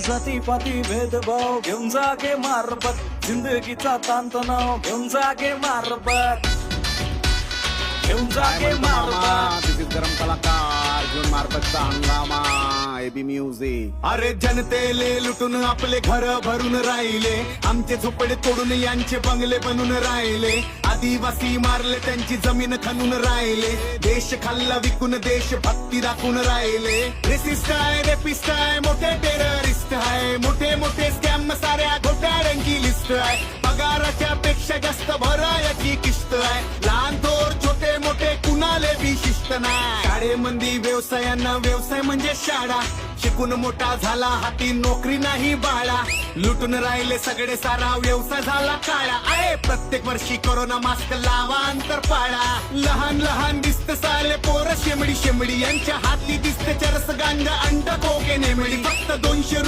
जाती पाती भेदभाव घेऊन जागे मारबत जिंदगीचा ताणतणाव घेऊन जागे मारबत घेऊन जागे मारबत गरम कलाकार घेऊन मारबतचा हंगामा. एबी म्युझिक अरे जनतेले लुटून आपले घर भरून राहिले. आमचे झोपडे तोडून यांचे बंगले बनून राहिले. आदिवासी मारले त्यांची जमीन खणून राहिले. देश खाल्ला विकून देश भक्ती दाखवून राहिले. रेसिस्ट आहे रेपिस्ट आहे मोठे घोटाळ्यांची लिस्ट आहे. पगाराच्या पेक्षा जास्त भरायाची किस्त आहे. लहान थोर छोटे मोठे कुणाले विशिष्ट नाही. शाळेमंदी व्यवसायांना व्यवसाय म्हणजे शाळा. शिकून मोठा झाला हाती नोकरी नाही बाळा. लुटून राहिले सगळे सारा व्यवसाय झाला काळा. अरे प्रत्येक वर्षी कोरोना मास्क लावा अंतर पाळा. लहान लहान दिसत साले पोर शेमडी शेमडी यांच्या हाती दिसते चरस गांजा अंड कोके नेमडी. फक्त दोनशे रुपये